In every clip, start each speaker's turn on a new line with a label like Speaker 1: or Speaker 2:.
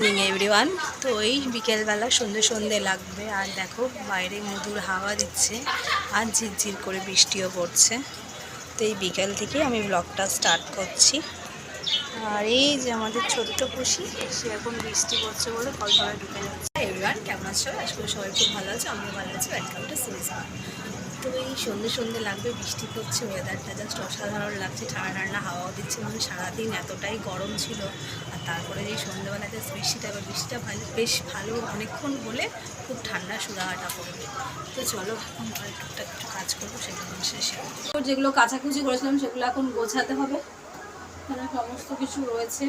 Speaker 1: Everyone তো এই বিকেলবেলা সন্ধে সন্ধে লাগবে, আর দেখো বাইরে মধুর হাওয়া দিচ্ছে, আর ঝিরঝির করে বৃষ্টিও পড়ছে। তো এই বিকেল থেকে আমি ব্লগটা স্টার্ট করছি। আর এই যে আমাদের ছোট্ট খুশি, সে এখন বৃষ্টি পড়ছে বলে কল করে ঢুকে যাচ্ছে। এভরিওয়ান কেমন আছো? আশা করি সবাই খুব ভালো আছে, আমিও ভালো আছি। ওয়েলকাম টু সিরিজ তো এই সন্ধে সন্ধে লাগবে, বৃষ্টি পড়ছে ওয়েদারটা জাস্ট অসাধারণ লাগছে, ঠান্ডা ঠান্ডা হাওয়াও দিচ্ছে মানে সারাদিন এতটাই গরম ছিল। আর তারপরে যে সন্ধ্যেবেলা জাস্ট বৃষ্টিটা, এবার বৃষ্টিটা ভালো, বেশ ভালো অনেকক্ষণ হলে খুব ঠান্ডা সুরাহাটা পড়বে। তো চলো, এখন টুকটাক একটু কাজ করব সেগুলো শেষে যেগুলো কাচাকুচি করেছিলাম, সেগুলো এখন গোছাতে হবে। এখানে সমস্ত কিছু রয়েছে।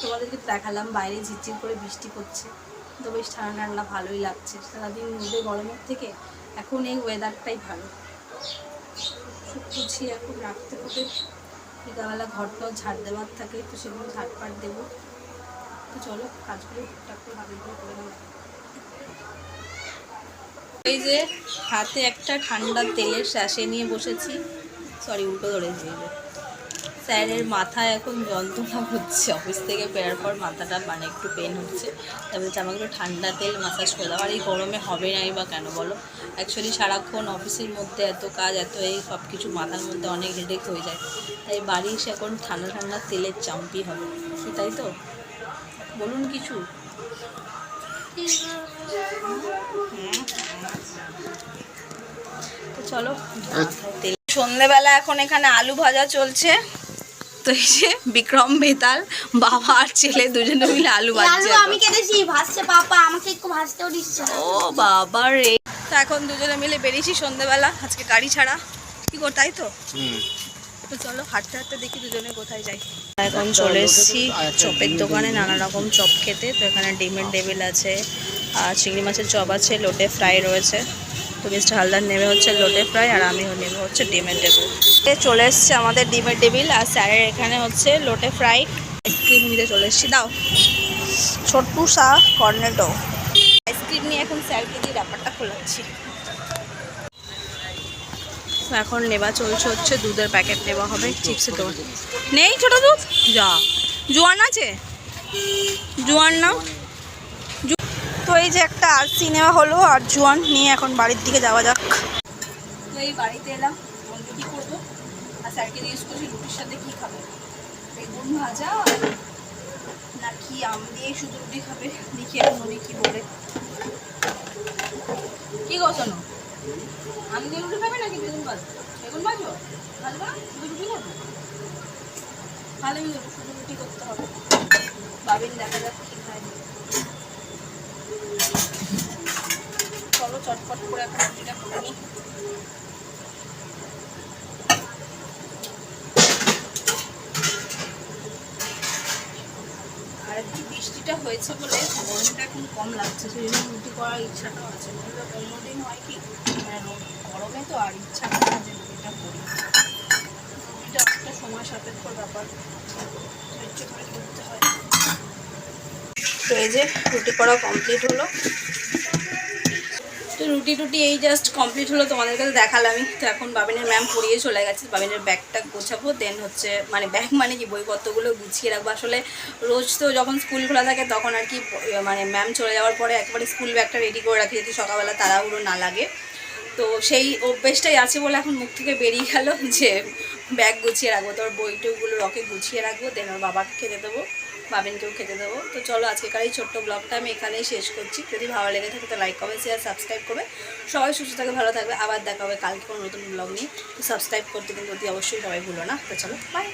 Speaker 1: তোমাদেরকে দেখালাম, বাইরে ঝিরঝির করে বৃষ্টি পড়ছে। তো বেশ ঠান্ডা ঠান্ডা ভালোই লাগছে। সারাদিন রোদে গরমের থেকে এখন এই ওয়েদারটাই ভালো। সব এখন রাখতে হবে। বিকালবেলা ঘরটাও ঝাড় দেওয়ার থাকে, তো সেগুলো ঝাড় পাট দেবো। তো চলো, কাজগুলো টুকটাক করে ভালো করে করে নেব এই যে হাতে একটা ঠান্ডা তেলের শ্যাসে নিয়ে বসেছি। সরি উল্টো ধরেছি। স্যারের মাথায় এখন যন্ত্রণা হচ্ছে। অফিস থেকে ফেরার পর মাথাটা মানে একটু পেন হচ্ছে। তবে আমাকে একটু ঠান্ডা তেল মাসাজ করে দাও। আর এই গরমে হবে নাই বা কেন বলো? অ্যাকচুয়ালি সারাক্ষণ অফিসের মধ্যে এত কাজ এত এই সব কিছু মাথার মধ্যে অনেক হেডেক হয়ে যায়। তাই বাড়ি এসে এখন ঠান্ডা ঠান্ডা তেলের চাম্পি হবে। তাই তো? বলুন কিছু। তো চলো তেল সন্ধেবেলা এখন এখানে আলু ভাজা চলছে। তো এই যে বিক্রম বেতাল বাবা আর ছেলে দুজনে মিলে আলু ভাজছে
Speaker 2: আমি কেটেছি ভাজছে পাপা আমাকে একটু ভাজতেও দিচ্ছে
Speaker 1: ও বাবা রে। তো এখন দুজনে মিলে বেরিয়েছি সন্ধেবেলা আজকে গাড়ি ছাড়া। কি কর তাই তো? তো চলো হাঁটতে হাঁটতে দেখি দুজনে কোথায় যাই। এখন চলে এসেছি চপের দোকানে নানা রকম চপ খেতে। তো এখানে ডিমের টেবিল আছে আর চিংড়ি মাছের চপ আছে লোটে ফ্রাই রয়েছে। তো মিস্টার হালদার নেমে হচ্ছে লোটে ফ্রাই আর আমিও নেমে হচ্ছে ডিমের টেবিল। চলে এসছে আমাদের ডিমের টেবিল আর স্যারের এখানে হচ্ছে লোটে ফ্রাই। আইসক্রিম নিতে চলে এসেছি, দাও। ছোট্টু সা কর্নেটো আইসক্রিম নিয়ে এখন স্যারকে দিয়ে ব্যাপারটা খোলাচ্ছি। এখন নেওয়া চলছে হচ্ছে দুধের প্যাকেট, নেওয়া হবে চিপসের দোকান। নেই ছোট দুধ? যা। জোয়ান আছে? জোয়ান জু- তো এই যে একটা আর সিনেমা হলো আর জোয়ান নিয়ে এখন বাড়ির দিকে যাওয়া যাক। তো এই বাড়িতে এলাম এখন রুটি করব? আর স্যারকে জিজ্ঞেস করছি, রুটির সাথে কী খাবে? বেগুন ভাজা না কি আম দিয়ে শুধু রুটি খাবে? দেখি এখন উনি কী বলে। কি গো শোনো, আম দিয়ে রুটি খাবে নাকি বেগুন ভাজো? বেগুন ভাজো? ভাজবো না শুধু রুটি খাবে? ভালোই শুধু রুটি করতে হবে। বাবিন দেখা যাক কি খায়। চলো, চটপট করে এখন রুটিটা করে নিই। আর একটু বৃষ্টিটা হয়েছে বলে গরমটা এখন কম লাগছে, সেই জন্য রুটি করার ইচ্ছাটাও আছে। অন্যদিন হয় কি মানে গরমে তো আর ইচ্ছা করে যে রুটিটা করি। রুটিটা একটা সময় সাপেক্ষ ব্যাপার। ধৈর্য করে করতে তো এই যে রুটি করা কমপ্লিট হলো। তো রুটি টুটি এই জাস্ট কমপ্লিট হলো তোমাদের কাছে দেখালামই তো এখন বাবিনের ম্যাম পড়িয়ে চলে গেছে, বাবিনের ব্যাগটা গোছাবো দেন হচ্ছে মানে ব্যাগ মানে কি, বইপত্রগুলো গুছিয়ে রাখব। আসলে রোজ তো যখন স্কুল খোলা থাকে, তখন আর কি মানে ম্যাম চলে যাওয়ার পরে একবারে স্কুল ব্যাগটা রেডি করে রাখি, যাতে সকালবেলা তাড়াহুড়ো না লাগে। তো সেই অভ্যেসটাই আছে বলে এখন মুখ থেকে বেরিয়ে গেল যে ব্যাগ গুছিয়ে রাখব, তোর বই টইগুলো রকে গুছিয়ে রাখব দেন ওর বাবাকে খেতে দেবো। বাবিনকেও খেতে দেবো। তো চলো আজকেকার এই ছোট্ট ব্লগটা আমি এখানেই শেষ করছি। যদি ভালো লেগে থাকে তো লাইক কমেন্ট শেয়ার সাবস্ক্রাইব করবে। সবাই সুস্থ থাকে ভালো থাকবে। আবার দেখা হবে কালকে কোনো নতুন ব্লগ নিয়ে। তো সাবস্ক্রাইব করতে কিন্তু অতি অবশ্যই সবাই ভুলো না। তো চলো বাই